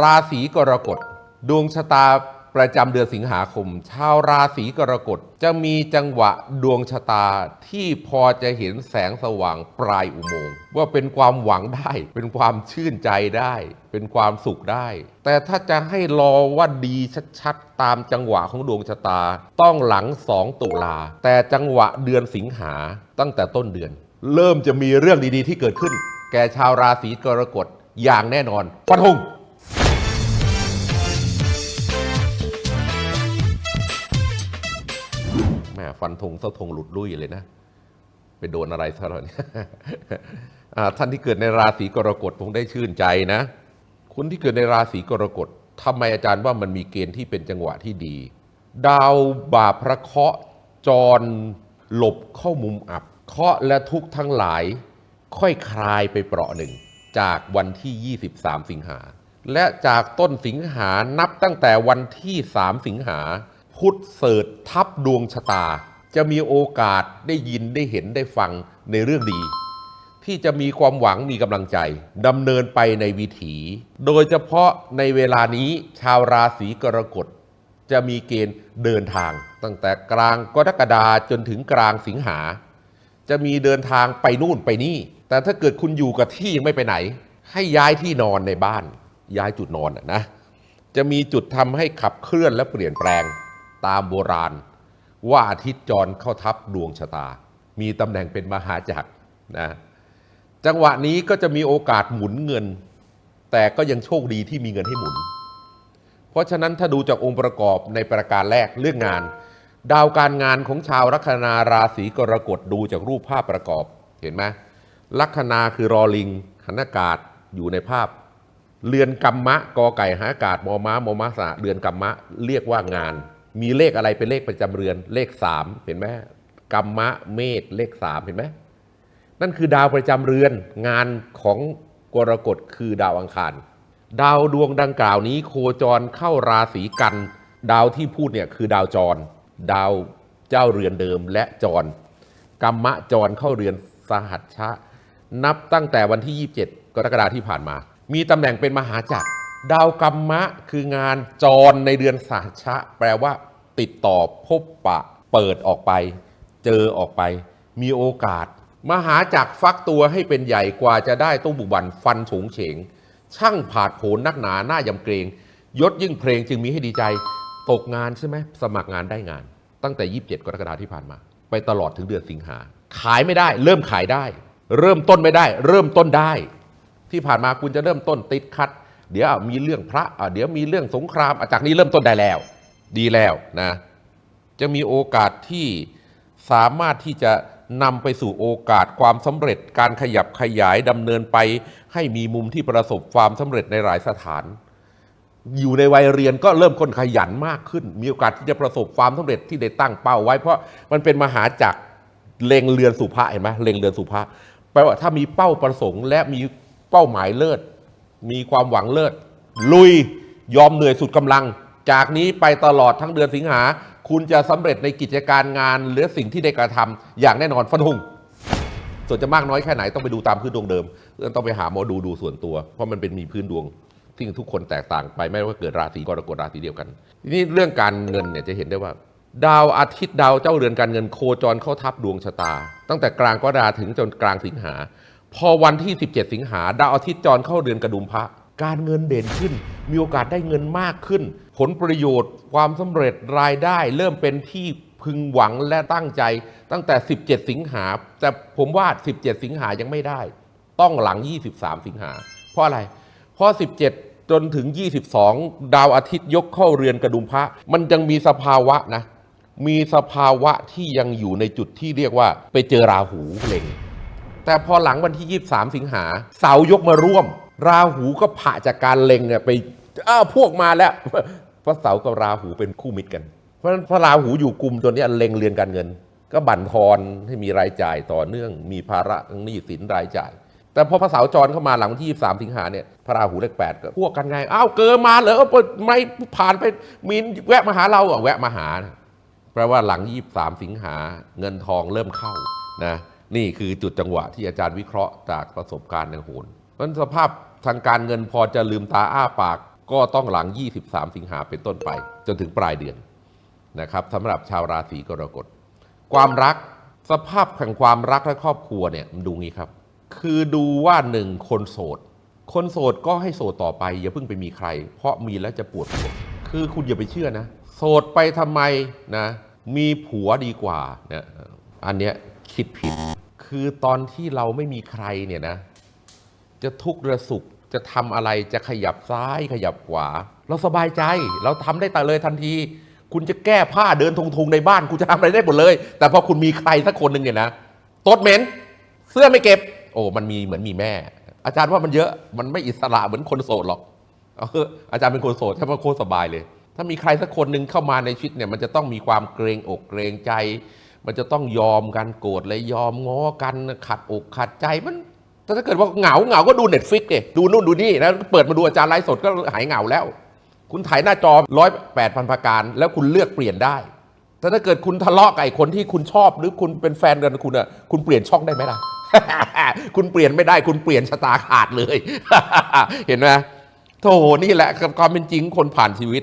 ราศีกรกฎดวงชะตาประจำเดือนสิงหาคม ชาวราศีกรกฎจะมีจังหวะดวงชะตาที่พอจะเห็นแสงสว่างปลายอุโมงค์ว่าเป็นความหวังได้ เป็นความชื่นใจได้ เป็นความสุขได้ แต่ถ้าจะให้รอว่าดีชัดๆ ตามจังหวะของดวงชะตา ต้องหลัง2ตุลา แต่จังหวะเดือนสิงหาตั้งแต่ต้นเดือน เริ่มจะมีเรื่องดีๆที่เกิดขึ้น แก่ชาวราศีกรกฎอย่างแน่นอนฟันธง ม่ฟันธงเส้าธงหลุดลุ่ยเลยนะ ไปโดนอะไรซะแล้วเนี่ยอ่าท่านที่เกิดในราศีกรกฎคงได้ชื่นใจนะ คุณที่เกิดในราศีกรกฎทำไมอาจารย์ว่ามันมีเกณฑ์ที่เป็นจังหวะที่ดี ดาวบาพระเคาะจรหลบเข้ามุมอับ เคาะและทุกทั้งหลาย ค่อยคลายไปเปราะหนึ่ง จากวันที่ 23 สิงหา และจากต้นสิงหานับตั้งแต่วันที่ 3 สิงหา พุทธเสริฐทับดวงชะตา จะมีโอกาสได้ยินได้เห็นได้ฟังในเรื่องดี ที่จะมีความหวังมีกำลังใจดำเนินไปในวิถี โดยเฉพาะในเวลานี้ชาวราศีกรกฎจะมีเกณฑ์เดินทาง ตั้งแต่กลางกรกฎาจนถึงกลางสิงหา จะมีเดินทางไปนู่นไปนี่ แต่ถ้าเกิดคุณอยู่กับที่ยังไม่ไปไหน ให้ย้ายที่นอนในบ้าน ย้ายจุดนอนน่ะนะจะมีจุดทำให้ขับเคลื่อนและเปลี่ยนแปลง ตามโบราณ ว่าอาทิตย์จรเข้าทับดวงชะตา มีตำแหน่งเป็นมหาจักรนะจังหวะนี้ก็จะมีโอกาสหมุนเงิน แต่ก็ยังโชคดีที่มีเงินให้หมุน เพราะฉะนั้นถ้าดูจากองค์ประกอบในประการแรกเรื่องงาน ดาวการงานของชาวลัคนาราศีกรกฎดูจากรูปภาพประกอบเห็นไหมลัคนาคือรอลิงหันอากาศอยู่ในภาพ เรือนกรรมะกอไก่หาอากาศมอม้ามอม้าสะเรือนกรรมะเรียกว่างาน มีเลขอะไรเป็นเลขประจำเรือนเลขสามเห็นไหมกรรมะเมษเลขสามเห็นไหมนั่นคือดาวประจำเรือนงานของกรกฎคือดาวอังคาร ดาวดวงดังกล่าวนี้โคจรเข้าราศีกัน ดาวที่พูดเนี่ยคือดาวจร ดาวเจ้าเรือนเดิมและจรกรรมะจรเข้าเรือนสหัชชะ นับตั้งแต่วันที่ 27 กรกฎาคมที่ผ่านมา มีตำแหน่งเป็นมหาจักรดาวกรรมะคืองานจรในเดือนสหัชชะ แปลว่า ติดต่อพบปะเปิดออกไป เจอออกไป มีโอกาส มหาจักรฟักตัวให้เป็นใหญ่กว่าจะได้ตู้บุบันฟันสูงเฉง ช่างผาดโผนนักหนาหน้ายำเกรง ยศยิ่งเพลงจึงมีให้ดีใจ ตกงานใช่ไหมสมัครงานได้งาน ตั้งแต่ 27 กรกฎาคมที่ผ่านมา ไปตลอดถึงเดือนสิงหา ขายไม่ได้ เริ่มขายได้ เริ่มต้นไม่ได้ เริ่มต้นได้ ที่ผ่านมาคุณจะเริ่มต้นติดขัด เดี๋ยวมีเรื่องพระเดี๋ยวมีเรื่องสงครามจากนี้เริ่มต้นได้แล้ว ดีแล้วนะจะมีโอกาสที่สามารถที่จะนำไปสู่โอกาสความสำเร็จการขยับขยายดำเนินไป ให้มีมุมที่ประสบความสำเร็จในหลายสถาน อยู่ในวัยเรียนก็เริ่มคนขยันมากขึ้น มีโอกาสที่จะประสบความสำเร็จที่ได้ตั้งเป้าไว้ เพราะมันเป็นมหาจักรเล็งเรือนสุภาเห็นไหมเล็งเรือนสุภาแปลว่าถ้ามีเป้าประสงค์และมีเป้าหมายเลิศมีความหวังเลิศลุยยอมเหนื่อยสุดกำลัง จากนี้ไปตลอดทั้งเดือนสิงหา คุณจะสำเร็จในกิจการงานหรือสิ่งที่ได้กระทำอย่างแน่นอนฟันธงส่วนจะมากน้อยแค่ไหนต้องไปดูตามพื้นดวงเดิมต้องไปหาหมอดูดูส่วนตัว เพราะมันเป็นมีพื้นดวงที่ทุกคนแตกต่างไปไม่ว่าเกิดราศีกรกฎราศีเดียวกันทีนี้เรื่องการเงินเนี่ยจะเห็นได้ว่า ดาวอาทิตย์ดาวเจ้าเรือนการเงินโคจรเข้าทับดวงชะตา ตั้งแต่กลางกรกฎาถึงจนกลางสิงหา พอวันที่ 17 สิงหา ดาวอาทิตย์จรเข้าเดือนกระดุมพระ การเงินเด่นขึ้น มีโอกาสได้เงินมากขึ้น ผลประโยชน์ ความสำเร็จรายได้ เริ่มเป็นที่พึงหวังและตั้งใจตั้งแต่ 17 สิงหา แต่ผมว่า 17 สิงหายังไม่ได้ ต้องหลัง 23 สิงหา เพราะอะไร เพราะ 17 จนถึง 22 ดาวอาทิตย์ยกเข้าเรือนกระดุมพระ มันยังมีสภาวะนะ มีสภาวะที่ยังอยู่ในจุดที่เรียกว่าไปเจอราหูเล็งแต่พอหลังวันที่ 23 สิงหา เสายกมาร่วม ราหูก็ผ่าจากการเล็งเนี่ยไปอ้าวพวกมาแล้วพระเสาร์กับราหูเป็นคู่มิตรกัน เพราะฉะนั้นพระราหูอยู่กลุ่มตัวนี้เล็งเรือนการเงิน ก็บั่นทอนให้มีรายจ่ายต่อเนื่อง มีภาระหนี้สินรายจ่าย แต่พอพระเสาร์จรเข้ามาหลังวันที่23สิงหาเนี่ยพระราหูเลขแปดก็พวกกันไงอ้าวเกินมาเหรอไม่ผ่านไปมีนแวะมาหาเราอะแวะมาหานะแปลว่าหลัง 23 สิงหาเงินทองเริ่มเข้านะนี่คือจุดจังหวะที่อาจารย์วิเคราะห์จากประสบการณ์ในโหนเพราะสภาพ ทางการเงินพอจะลืมตาอ้าปาก ก็ต้องหลัง 23 สิงหาเป็นต้นไป จนถึงปลายเดือนนะครับสำหรับชาวราศีกรกฎ ความรักสภาพแห่งความรักและครอบครัวเนี่ยดูงี้ครับ คือดูว่าหนึ่งคนโสด คนโสดก็ให้โสดต่อไป อย่าเพิ่งไปมีใคร เพราะมีแล้วจะปวดหัวคือคุณอย่าไปเชื่อนะ โสดไปทำไมนะมีผัวดีกว่าเนี่ยอันเนี้ยคิดผิด คือตอนที่เราไม่มีใครเนี่ยนะ จะทุกข์ระสุขจะทำอะไรจะขยับซ้ายขยับขวา เราสบายใจเราทำได้แต่เลยทันที คุณจะแก้ผ้าเดินทงๆในบ้านคุณจะทำอะไรได้หมดเลย แต่พอคุณมีใครสักคนหนึ่งเนี่ยนะตดเหม็นเสื้อไม่เก็บ โอ้มันมีเหมือนมีแม่ อาจารย์ว่ามันเยอะมันไม่อิสระเหมือนคนโสดหรอกอาจารย์เป็นคนโสดใช่ไหมโคตรสบายเลย ถ้ามีใครสักคนหนึ่งเข้ามาในชีวิตเนี่ยมันจะต้องมีความเกรงอกเกรงใจ มันจะต้องยอมกันโกรธเลยยอมง้อกันขัดอกขัดใจมัน ถ้าเกิดว่าเหงาเหงาก็ดูเน็ตฟิกเยดูนู่นดูนี่แล้วเปิดมาดูอาจารย์ไลฟ์สดก็หายเหงาแล้ว คุณถ่ายหน้าจอร้อยแปดพันประการ แล้วคุณเลือกเปลี่ยนได้แต่ถ้าเกิดคุณทะเลาะกับไอ้คนที่คุณชอบหรือคุณเป็นแฟนกันคุณอะคุณเปลี่ยนช่องได้ไหมล่ะ คุณเปลี่ยนไม่ได้ คุณเปลี่ยนชะตาขาดเลย เห็นไหมโธ่นี่แหละความเป็นจริงคนผ่านชีวิต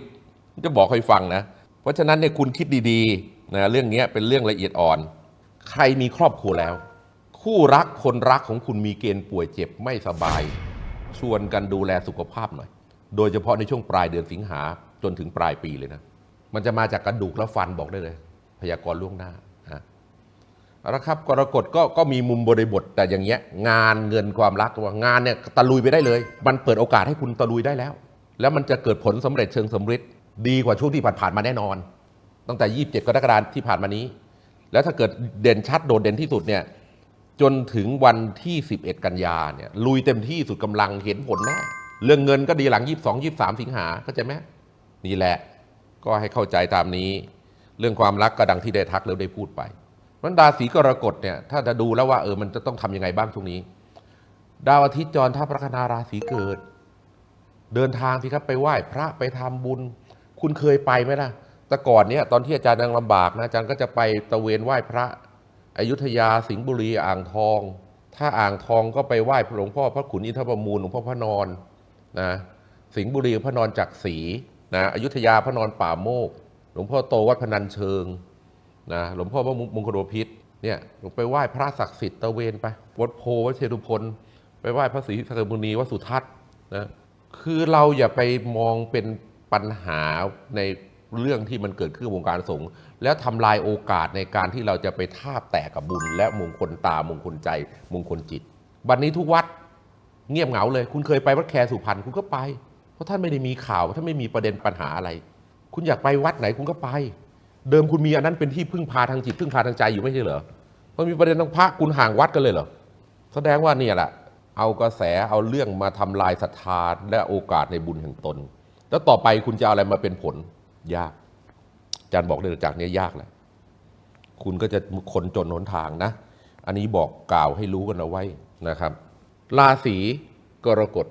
จะบอกให้ฟังนะ เพราะฉะนั้นเนี่ยคุณคิดดีๆนะเรื่องนี้เป็นเรื่องละเอียดอ่อน ใครมีครอบครัวแล้ว คู่รักคนรักของคุณมีเกณฑ์ป่วยเจ็บไม่สบาย ชวนกันดูแลสุขภาพหน่อย โดยเฉพาะในช่วงปลายเดือนสิงหาจนถึงปลายปีเลยนะ มันจะมาจากกระดูกและฟันบอกได้เลย พยากรณ์ล่วงหน้านะเอาละครับกรกฎก็ก็มีมุมบริบทแต่อย่างเงี้ยงานเงินความรักว่างานเนี่ยตะลุยไปได้เลย มันเปิดโอกาสให้คุณตะลุยได้แล้ว แล้วมันจะเกิดผลสำเร็จเชิงสำเร็จดีกว่าช่วงที่ผ่านๆมาแน่นอน ตั้งแต่ 27 กรกฎาคมที่ผ่านมานี้ แล้วถ้าเกิดเด่นชัดโดดเด่นที่สุดเนี่ย จนถึงวันที่ 11 กันยาเนี่ยลุยเต็มที่สุดกำลังเห็นผลแน่เรื่องเงินก็ดีหลัง 22 23 สิงหาเข้าใจไหมนี่แหละก็ให้เข้าใจตามนี้ เรื่องความรักก็ดังที่ได้ทักแล้วได้พูดไปมันดาสีกรกฎเนี่ยถ้าจะดูแล้วว่าเออมันจะต้องทำยังไงบ้างช่วงนี้ ดาวอาทิตย์จรทัพลัคนาราศีเกิด เดินทางสิครับไปไหว้พระไปทำบุญ คุณเคยไปไหมล่ะแต่ก่อนเนี่ยตอนที่อาจารย์ยังลำบากนะอาจารย์ก็จะไปตระเวนไหว้พระ อยุธยาสิงห์บุรีอ่างทอง ถ้าอ่างทองก็ไปไหว้หลวงพ่อพระขุนอินทประมูลหลวงพ่อพระนอนนะสิงห์บุรีพระนอนจักรศรีนะอยุธยาพระนอนป่าโมก หลวงพ่อโตวัดพนัญเชิงนะหลวงพ่อพระมงคลบพิษเนี่ยลงไปไหว้พระศักดิ์สิทธิ์ตะเวนไปวัดโพวัดเชตุพนไปไหว้พระศรีสักมุนีวัดสุทัศน์นะคือเราอย่าไปมองเป็นปัญหาใน เรื่องที่มันเกิดขึ้นวงการสงฆ์แล้วทำลายโอกาสในการที่เราจะไปทาบแตกกับบุญ และมงคลตามงคลใจมงคลจิตบันนี้ทุกวัดเงียบเหงาเลย คุณเคยไปวัดแคร์สุพรรณคุณก็ไป เพราะท่านไม่ได้มีข่าวท่านไม่มีประเด็นปัญหาอะไร คุณอยากไปวัดไหนคุณก็ไป เดิมคุณมีอันนั้นเป็นที่พึ่งพาทางจิตพึ่งพาทางใจอยู่ไม่ใช่เหรอพอมีประเด็นทางพระคุณห่างวัดกันเลยเหรอแสดงว่าเนี่ยแหละเอากระแสเอาเรื่องมาทำลายศรัทธาและโอกาสในบุญแห่งตน แล้วต่อไปคุณจะเอาอะไรมาเป็นผล ยากอาจารย์บอกเลยจากนี้ยากแหละคุณก็จะคนจนหนทางนะ อันนี้บอกกล่าวให้รู้กันเอาไว้นะครับ ราศีกรกฎ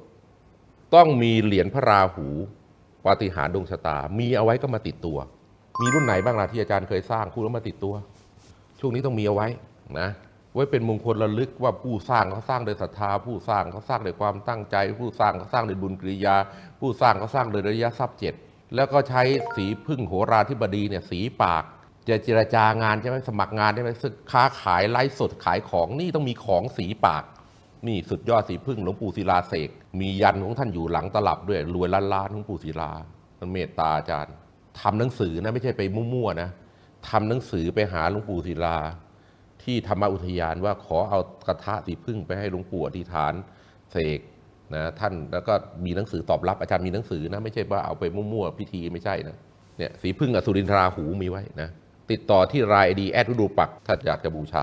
ต้องมีเหรียญพระราหูปาฏิหาริย์ดวงชะตา มีเอาไว้ก็มาติดตัว มีรุ่นไหนบ้างล่ะที่อาจารย์เคยสร้างคุณแล้วมาติดตัว ช่วงนี้ต้องมีเอาไว้นะไว้เป็นมงคลระลึกว่าผู้สร้างเขาสร้างโดยศรัทธา ผู้สร้างเขาสร้างโดยความตั้งใจ ผู้สร้างเขาสร้างโดยบุญกริยา ผู้สร้างเขาสร้างโดยระยะทรัพย์เจ็ด แล้วก็ใช้สีพึ่งโหราธิบดีเนี่ยสีปาก จะเจรจางานใช่ไหมสมัครงานได้ไหมสึกค้าขายไลฟ์สดขายของนี่ต้องมีของสีปาก นี่สุดยอดสีพึ่งหลวงปู่ศิลาเสกมียันของท่านอยู่หลังตลับด้วยรวยล้านล้านของปู่ศิลามันเมตตาอาจารย์ทำหนังสือนะไม่ใช่ไปมั่วๆนะทำหนังสือไปหาหลวงปู่ศิลา ที่ธรรมอุทยานว่าขอเอากระทะสีพึ่งไปให้หลวงปู่อธิษฐานเสก นะท่านแล้วก็มีหนังสือตอบรับอาจารย์มีหนังสือนะไม่ใช่ว่าเอาไปมั่วๆพิธีไม่ใช่นะเนี่ยสีพึ่งอสุรินทราหูมีไว้นะติดต่อที่รายดีแอดรูดูปักถ้าอยากจะบูชา